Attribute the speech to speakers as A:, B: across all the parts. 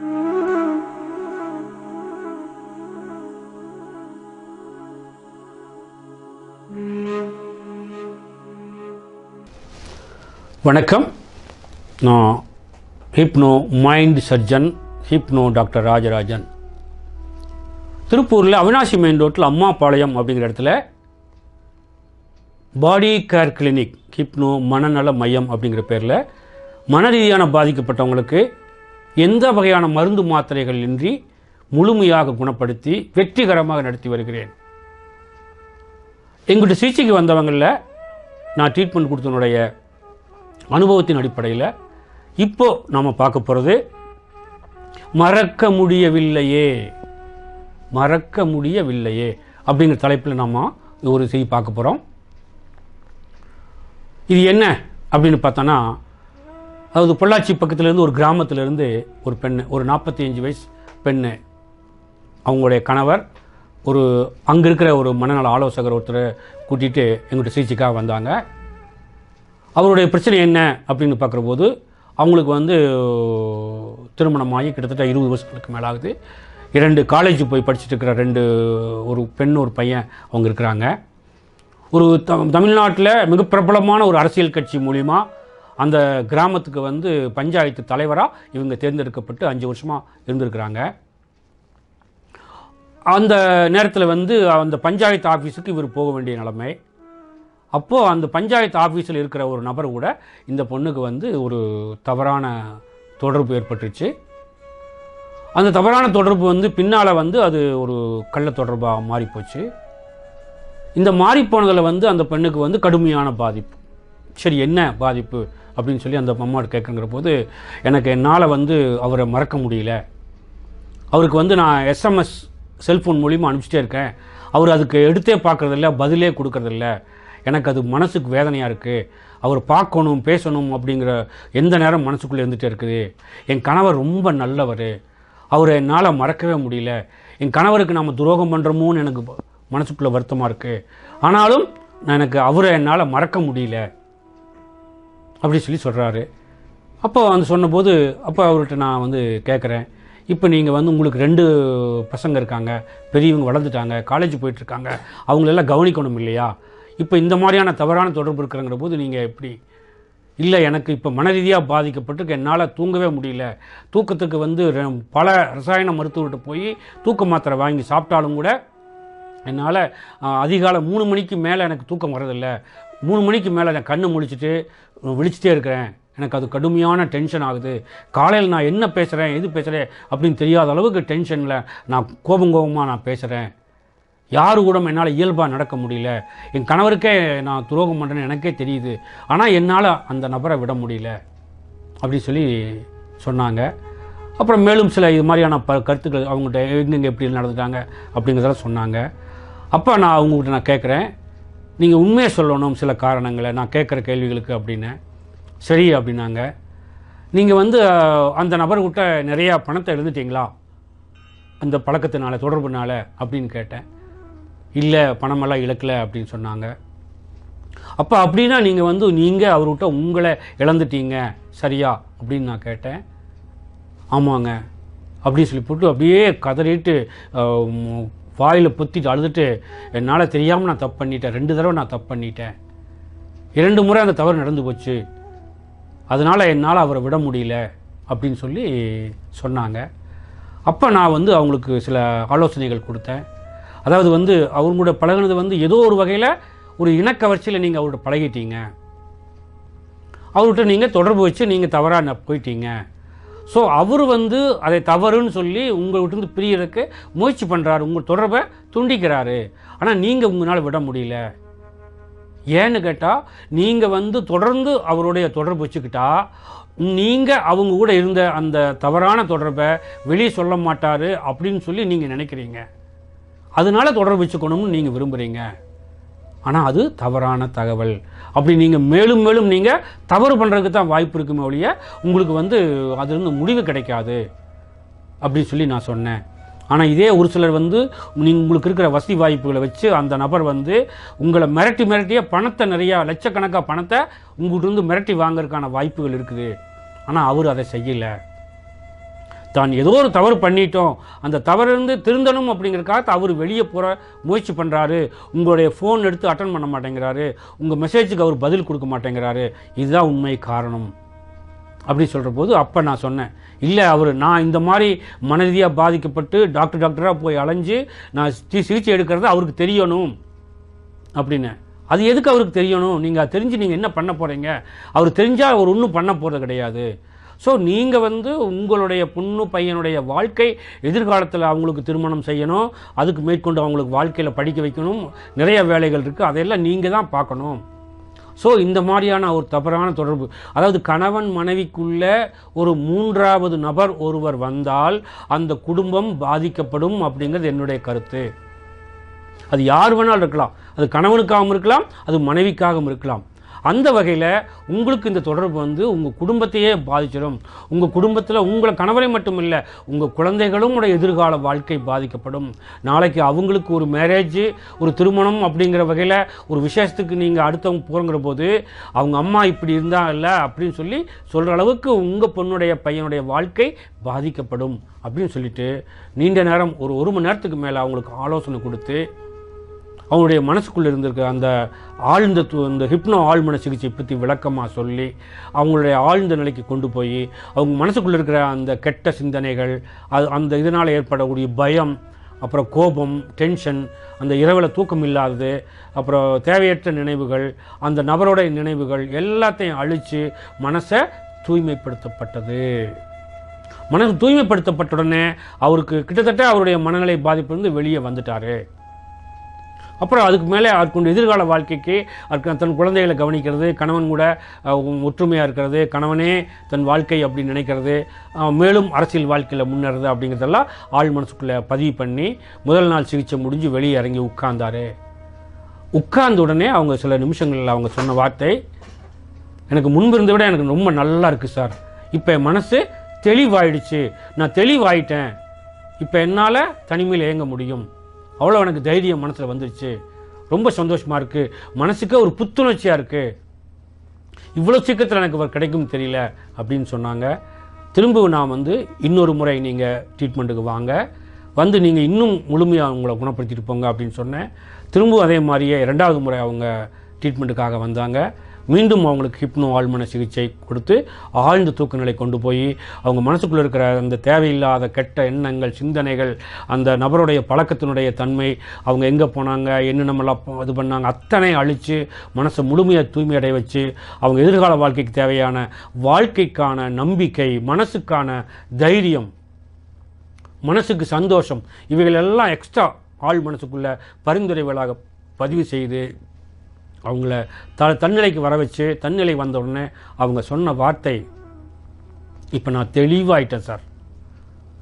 A: வணக்கம். நான் hypno mind surgeon hypno doctor Rajarajan. திருப்பூரில் அவினாசி மெயின் ரோட்டில் அம்மாபாளையம் அப்படிங்கிற இடத்துல பாடி கேர் கிளினிக் ஹிப்னோ மனநல மையம் அப்படிங்கிற பேரில் மன ரீதியான பாதிக்கப்பட்டவங்களுக்கு எந்த வகையான மருந்து மாத்திரைகள் இன்றி முழுமையாக குணப்படுத்தி வெற்றிகரமாக நடத்தி வருகிறேன்? எங்கள்கிட்ட சிகிச்சைக்கு வந்தவங்களில் நான் ட்ரீட்மெண்ட் கொடுத்தனுடைய அனுபவத்தின் அடிப்படையில் இப்போ நாம் பார்க்க போகிறது மறக்க முடியவில்லையே மறக்க முடியவில்லையே அப்படிங்கிற தலைப்பில் நாம் ஒரு செய்தி பார்க்க போகிறோம் இது என்ன அப்படின்னு பார்த்தோன்னா அதாவது பொள்ளாச்சி பக்கத்துலேருந்து ஒரு கிராமத்திலேருந்து ஒரு பெண்ணு ஒரு நாற்பத்தி அஞ்சு வயசு பெண்ணு. அவங்களுடைய கணவர் ஒரு அங்கே இருக்கிற ஒரு மனநல ஆலோசகர் ஒருத்தரை கூட்டிகிட்டு எங்கள்கிட்ட சிகிச்சைக்காக வந்தாங்க. அவருடைய பிரச்சனை என்ன அப்படின்னு பார்க்குறபோது அவங்களுக்கு வந்து திருமணமாகி கிட்டத்தட்ட இருபது வருஷங்களுக்கு மேலாகுது. இரண்டு காலேஜ் போய் படிச்சுட்டு இருக்கிற ரெண்டு ஒரு பெண் ஒரு பையன் அவங்க இருக்கிறாங்க. ஒரு த தமிழ்நாட்டில் மிக பிரபலமான ஒரு அரசியல் கட்சி மூலிமா அந்த கிராமத்துக்கு வந்து பஞ்சாயத்து தலைவராக இவங்க தேர்ந்தெடுக்கப்பட்டு அஞ்சு வருஷமாக இருந்திருக்கிறாங்க. அந்த நேரத்தில் வந்து அந்த பஞ்சாயத்து ஆஃபீஸுக்கு இவர் போக வேண்டிய நிலைமை. அப்போது அந்த பஞ்சாயத்து ஆஃபீஸில் இருக்கிற ஒரு நபர் கூட இந்த பொண்ணுக்கு வந்து ஒரு தவறான தொடர்பு ஏற்பட்டுச்சு அந்த தவறான தொடர்பு வந்து பின்னால் வந்து அது ஒரு கள்ள தொடர்பாக மாறிப்போச்சு. இந்த மாறிப்போனதில் வந்து அந்த பெண்ணுக்கு வந்து கடுமையான பாதிப்பு. சரி என்ன பாதிப்பு? அப்படின்னு சொல்லி அந்த அம்மாவோட கேட்குங்கிற போது எனக்கு என்னால் வந்து அவரை மறக்க முடியல. அவருக்கு வந்து நான் எஸ்எம்எஸ் செல்ஃபோன் மூலிமா அனுப்பிச்சிட்டே இருக்கேன். அவர் அதுக்கு எடுத்தே பார்க்குறதில்ல பதிலே கொடுக்கறதில்ல. எனக்கு அது மனசுக்கு வேதனையாக இருக்குது அவர் பார்க்கணும் பேசணும் அப்படிங்கிற எந்த நேரம் மனசுக்குள்ளே இருந்துகிட்டே இருக்குது. என் கணவர் ரொம்ப நல்லவர். அவரை என்னால் மறக்கவே முடியல. என் கணவருக்கு நாம் துரோகம் பண்ணுறோமோன்னு எனக்கு மனசுக்குள்ளே வருத்தமாக இருக்குது ஆனாலும் நான் எனக்கு அவரை என்னால் மறக்க முடியல. அப்படி சொல்லி சொல்கிறாரு அப்போ வந்து சொன்னபோது அப்போ அவர்கிட்ட நான் வந்து கேட்குறேன் இப்போ நீங்கள் வந்து உங்களுக்கு ரெண்டு பசங்க இருக்காங்க. பெரியவங்க வளர்ந்துட்டாங்க காலேஜ் போயிட்டுருக்காங்க. அவங்களெல்லாம் கவனிக்கணும் இல்லையா? இப்போ இந்த மாதிரியான தவறான தொடர்பு இருக்கிறங்கிற போது நீங்கள் எப்படி? இல்லை எனக்கு இப்போ மன ரீதியாக பாதிக்கப்பட்டு என்னால் தூங்கவே முடியல. தூக்கத்துக்கு வந்து பல ரசாயன மருத்துவர்கிட்ட போய் தூக்க மாத்திரை வாங்கி சாப்பிட்டாலும் கூட என்னால் அதிகாலை மூணு மணிக்கு மேலே எனக்கு தூக்கம் வரதில்லை மூணு மணிக்கு மேலே நான் கண்ணு முழிச்சிட்டு விழிச்சிட்டே இருக்கிறேன். எனக்கு அது கடுமையான டென்ஷன் ஆகுது. காலையில் நான் என்ன பேசுகிறேன் எது பேசுகிறேன் அப்படின்னு தெரியாத அளவுக்கு டென்ஷனில் நான் கோபம் கோபமாக நான் பேசுகிறேன் யாரு கூட என்னால் இயல்பாக நடக்க முடியல. என் கணவருக்கே நான் துரோகம் பண்ணுறேன்னு எனக்கே தெரியுது. ஆனால் என்னால் அந்த நபரை விட முடியல. அப்படி சொல்லி சொன்னாங்க. அப்புறம் மேலும் சில இது மாதிரியான ப கருத்துக்கள் அவங்ககிட்ட எங்கெங்கே எப்படி நடந்துட்டாங்க? அப்படிங்கிறதெல்லாம் சொன்னாங்க. அப்போ நான் அவங்ககிட்ட நான் கேட்குறேன் நீங்கள் உண்மையை சொல்லணும் சில காரணங்களை. நான் கேட்குற கேள்விகளுக்கு அப்படின்னு. சரி அப்படின்னாங்க. நீங்கள் வந்து அந்த நபர்கிட்ட நிறையா பணத்தை எழுந்துட்டீங்களா அந்த பழக்கத்தினால தொடர்புனால அப்படின்னு கேட்டேன். இல்லை பணமெல்லாம் இழக்கல அப்படின்னு சொன்னாங்க. அப்போ அப்படின்னா நீங்கள் வந்து நீங்கள் அவர்கிட்ட உங்களை இழந்துட்டீங்க. சரியா? அப்படின்னு நான் கேட்டேன். ஆமாங்க. அப்படின்னு சொல்லி போட்டு அப்படியே கதறிட்டு வாயில் பொத்திட்டு அழுதுட்டு என்னால் தெரியாமல் நான் தப்பு பண்ணிட்டேன். ரெண்டு தடவை நான் தப்பு பண்ணிட்டேன். இரண்டு முறை அந்த தவறு நடந்து போச்சு. அதனால் என்னால் அவரை விட முடியல. அப்படின்னு சொல்லி சொன்னாங்க. அப்போ நான் வந்து அவங்களுக்கு சில ஆலோசனைகள் கொடுத்தேன். அதாவது வந்து அவங்களோட பழகினது பழகுனது வந்து ஏதோ ஒரு வகையில் ஒரு இனக்கவர்ச்சியில் நீங்கள் அவர்கிட்ட பழகிட்டீங்க. அவர்கிட்ட நீங்கள் தொடர்பு வச்சு நீங்கள் தவறாக போயிட்டீங்க. ஸோ அவர் வந்து அதை தவறுன்னு சொல்லி உங்கள்கிட்ட பிரியறதுக்கு முயற்சி பண்ணுறாரு உங்கள் தொடர்பை துண்டிக்கிறாரு. ஆனால் நீங்கள் உங்களால் விட முடியல. ஏன்னு கேட்டால் நீங்கள் வந்து தொடர்ந்து அவருடைய தொடர்பு வச்சுக்கிட்டா நீங்கள் அவங்க கூட இருந்த அந்த தவறான தொடர்பை வெளியே சொல்ல மாட்டார் அப்படின்னு சொல்லி நீங்கள் நினைக்கிறீங்க. அதனால தொடர்பு வச்சுக்கணும்னு நீங்கள் விரும்புகிறீங்க ஆனால் அது தவறான தகவல். அப்படி நீங்கள் மேலும் மேலும் நீங்கள் தவறு பண்ணுறதுக்கு தான் வாய்ப்பு இருக்குமே ஒழிய உங்களுக்கு வந்து அதுலேருந்து முடிவு கிடைக்காது. அப்படின்னு சொல்லி நான் சொன்னேன். ஆனால் இதே ஒரு சிலர் வந்து நீங்கள் உங்களுக்கு இருக்கிற வசதி வாய்ப்புகளை வச்சு அந்த நபர் வந்து உங்களை மிரட்டி மிரட்டியே பணத்தை நிறையா லட்சக்கணக்காக பணத்தை உங்கள்கிட்ட இருந்து மிரட்டி வாங்குறதுக்கான வாய்ப்புகள் இருக்குது. ஆனால் அவர் அதை செய்யலை. தான் ஏதோ ஒரு தவறு பண்ணிட்டோம். அந்த தவறிலிருந்து திருந்தணும் அப்படிங்கிறக்காக அவர் வெளியே போகிற முயற்சி பண்ணுறாரு உங்களுடைய ஃபோன் எடுத்து அட்டன் பண்ண மாட்டேங்கிறாரு. உங்கள் மெசேஜுக்கு அவர் பதில் கொடுக்க மாட்டேங்கிறாரு. இதுதான் உண்மை காரணம். அப்படி சொல்கிற போது அப்போ நான் சொன்னேன். இல்லை அவர் நான் இந்த மாதிரி மனரீதியாக பாதிக்கப்பட்டு டாக்டர் டாக்டராக போய் அலைஞ்சு நான் சிகிச்சை எடுக்கிறது அவருக்கு தெரியணும் அப்படின்னு அது எதுக்கு அவருக்கு தெரியணும்? நீங்கள் அது தெரிஞ்சு நீங்கள் என்ன பண்ண போகிறீங்க அவர் தெரிஞ்சால் அவர் ஒன்றும் பண்ண போகிறது கிடையாது. ஸோ நீங்கள் வந்து உங்களுடைய பொண்ணு பையனுடைய வாழ்க்கை எதிர்காலத்தில் அவங்களுக்கு திருமணம் செய்யணும். அதுக்கு மேற்கொண்டு அவங்களுக்கு வாழ்க்கையில் படிக்க வைக்கணும். நிறைய வேலைகள் இருக்குது அதையெல்லாம் நீங்கள் தான் பார்க்கணும். ஸோ இந்த மாதிரியான ஒரு தவறான தொடர்பு. அதாவது கணவன் மனைவிக்குள்ள ஒரு மூன்றாவது நபர் ஒருவர் வந்தால் அந்த குடும்பம் பாதிக்கப்படும் அப்படிங்கிறது என்னுடைய கருத்து. அது யார் வேணாலும் இருக்கலாம். அது கணவனுக்காகவும் இருக்கலாம். அது மனைவிக்காகவும் இருக்கலாம். அந்த வகையில் உங்களுக்கு இந்த தொடர்பு வந்து உங்கள் குடும்பத்தையே பாதிச்சிடும். உங்கள் குடும்பத்தில் உங்களை கணவரை மட்டும் இல்லை உங்கள் குழந்தைகளும் உடைய எதிர்கால வாழ்க்கை பாதிக்கப்படும். நாளைக்கு அவங்களுக்கு ஒரு மேரேஜ் ஒரு திருமணம் அப்படிங்கிற வகையில் ஒரு விசேஷத்துக்கு நீங்கள் அடுத்தவங்க போகிற போது அவங்க அம்மா இப்படி இருந்தா இல்லை அப்படின்னு சொல்லி சொல்கிற அளவுக்கு உங்கள் பொண்ணுடைய பையனுடைய வாழ்க்கை பாதிக்கப்படும் அப்படின்னு சொல்லிட்டு நீண்ட நேரம் ஒரு ஒரு மணி நேரத்துக்கு மேலே அவங்களுக்கு ஆலோசனை கொடுத்து அவங்களுடைய மனசுக்குள்ளே இருந்திருக்க அந்த ஆழ்ந்த அந்த ஹிப்னோ ஆழ்மன சிகிச்சை பற்றி விளக்கமாக சொல்லி அவங்களுடைய ஆழ்ந்த நிலைக்கு கொண்டு போய் அவங்க மனசுக்குள்ளே இருக்கிற அந்த கெட்ட சிந்தனைகள் அது அந்த இதனால் ஏற்படக்கூடிய பயம் அப்புறம் கோபம் டென்ஷன் அந்த இரவில் தூக்கம் இல்லாதது அப்புறம் தேவையற்ற நினைவுகள் அந்த நபரோட நினைவுகள் எல்லாத்தையும் அழித்து மனசை தூய்மைப்படுத்தப்பட்டது. மனசு தூய்மைப்படுத்தப்பட்ட உடனே அவருக்கு கிட்டத்தட்ட அவருடைய மனநிலை பாதிப்பு வந்து வெளியே வந்துட்டார். அப்புறம் அதுக்கு மேலே அவருக்கு எதிர்கால வாழ்க்கைக்கு தன் குழந்தைகளை கவனிக்கிறது கணவன் கூட ஒற்றுமையாக இருக்கிறது கணவனே தன் வாழ்க்கை அப்படின்னு நினைக்கிறது மேலும் அரசியல் வாழ்க்கையில் முன்னேறது அப்படிங்கிறதெல்லாம் ஆள் மனசுக்குள்ளே பதிவு பண்ணி முதல் நாள் சிகிச்சை முடிஞ்சு வெளியே இறங்கி உட்கார்ந்தார். உட்கார்ந்த உடனே அவங்க சில நிமிஷங்களில் அவங்க சொன்ன வார்த்தை எனக்கு முன்பிருந்த விட எனக்கு ரொம்ப நல்லா இருக்குது சார். இப்போ என் மனசு தெளிவாயிடுச்சு. நான் தெளிவாயிட்டேன். இப்போ என்னால் தனிமையில் இயங்க முடியும். அவ்வளோ எனக்கு தைரியம் மனசில் வந்துடுச்சு ரொம்ப சந்தோஷமாக இருக்குது மனசுக்கே ஒரு புத்துணர்ச்சியாக இருக்குது இவ்வளோ சீக்கிரத்தில் எனக்கு அவர் கிடைக்கும் தெரியல அப்படின்னு சொன்னாங்க. திரும்ப நான் வந்து இன்னொரு முறை நீங்கள் ட்ரீட்மெண்ட்டுக்கு வாங்க. வந்து நீங்கள் இன்னும் முழுமையாக உங்களை குணப்படுத்திட்டு போங்க அப்படின்னு சொன்னேன். திரும்பவும் அதே மாதிரியே ரெண்டாவது முறை அவங்க ட்ரீட்மெண்ட்டுக்காக வந்தாங்க. மீண்டும் அவங்களுக்கு ஹிப்னோ ஆழ்மன சிகிச்சை கொடுத்து ஆழ்ந்த தூக்க நிலை கொண்டு போய் அவங்க மனசுக்குள்ளே இருக்கிற அந்த தேவையில்லாத கெட்ட எண்ணங்கள் சிந்தனைகள் அந்த நபருடைய பழக்கத்தினுடைய தன்மை அவங்க எங்கே போனாங்க என்னென்னமெல்லாம் இது பண்ணாங்க அத்தனை அழித்து மனசை முழுமையாக தூய்மை அடைய வச்சு அவங்க எதிர்கால வாழ்க்கைக்கு தேவையான வாழ்க்கைக்கான நம்பிக்கை மனசுக்கான தைரியம் மனசுக்கு சந்தோஷம் இவைகள் எல்லாம் எக்ஸ்ட்ரா ஆள் மனசுக்குள்ள பரிந்துரைகளாக பதிவு செய்து அவங்கள த தன்னிலைக்கு வர வச்சு தன்னிலை வந்த உடனே அவங்க சொன்ன வார்த்தை. இப்போ நான் தெளிவாயிட்டேன் சார்.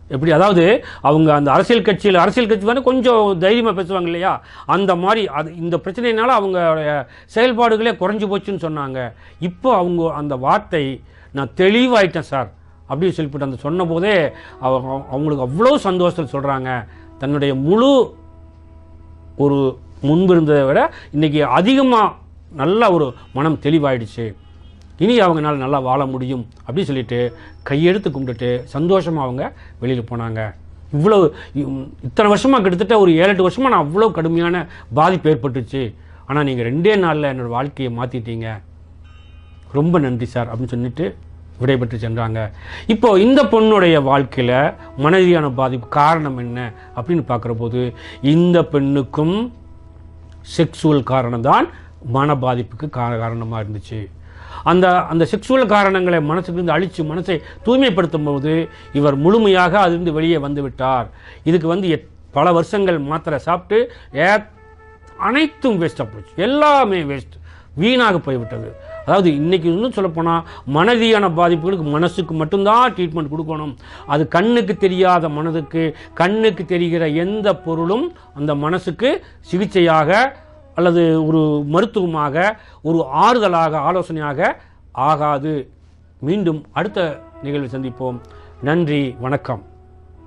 A: எப்படி அதாவது அவங்க அந்த அரசியல் கட்சியில் அரசியல் கட்சி வந்து கொஞ்சம் தைரியமாக பேசுவாங்க இல்லையா? அந்த மாதிரி அது இந்த பிரச்சனையினால அவங்களுடைய செயல்பாடுகளே குறைஞ்சி போச்சுன்னு சொன்னாங்க. இப்போ அவங்க அந்த வார்த்தை நான் தெளிவாயிட்டேன் சார் அப்படின்னு சொல்லிவிட்டு அந்த சொன்ன போதே அவ- அவங்களுக்கு அவ்வளோ சந்தோஷத்தில் சொல்கிறாங்க தன்னுடைய முழு ஒரு முன்பு இருந்ததை விட இன்றைக்கி அதிகமாக நல்ல ஒரு மனம் தெளிவாயிடுச்சு. இனி அவங்கனால நல்லா வாழ முடியும் அப்படின்னு சொல்லிட்டு கையெழுத்து கும்பிட்டுட்டு சந்தோஷமாக அவங்க வெளியில் போனாங்க. இவ்வளோ இத்தனை வருஷமாக கிட்டத்தட்ட ஒரு ஏழு எட்டு வருஷமாக நான் அவ்வளோ கடுமையான பாதிப்பு ஏற்பட்டுச்சு. ஆனால் நீங்கள் ரெண்டே நாளில் என்னோடய வாழ்க்கையை மாற்றிட்டீங்க ரொம்ப நன்றி சார் அப்படின்னு சொல்லிட்டு விடைபெற்று சென்றாங்க. இப்போ இந்த பொண்ணுடைய வாழ்க்கையில் மனதியான பாதிப்பு காரணம் என்ன அப்படின்னு பார்க்குற போது இந்த பெண்ணுக்கும் செக்ஸுவல் காரணம் தான் மன பாதிப்புக்கு காரணமாக இருந்துச்சு. அந்த அந்த செக்ஸுவல் காரணங்களை மனசுலேருந்து அழித்து மனசை தூய்மைப்படுத்தும் போது இவர் முழுமையாக அதிலிருந்து வெளியே வந்து விட்டார். இதுக்கு வந்து எத்- பல வருஷங்கள் மாத்திரை சாப்பிட்டு ஏ அனைத்தும் வேஸ்ட்டாக போச்சு. எல்லாமே வேஸ்ட் வீணாக போய்விட்டது. அதாவது இன்றைக்கி இன்னும் சொல்லப்போனால் மனதியான பாதிப்புகளுக்கு மனசுக்கு மட்டும்தான் ட்ரீட்மெண்ட் கொடுக்கணும். அது கண்ணுக்கு தெரியாத மனதுக்கு கண்ணுக்கு தெரிகிற எந்த பொருளும் அந்த மனசுக்கு சிகிச்சையாக அல்லது ஒரு மருத்துவமாக ஒரு ஆறுதலாக ஆலோசனையாக ஆகாது. மீண்டும் அடுத்த நிகழ்வு சந்திப்போம். நன்றி வணக்கம்.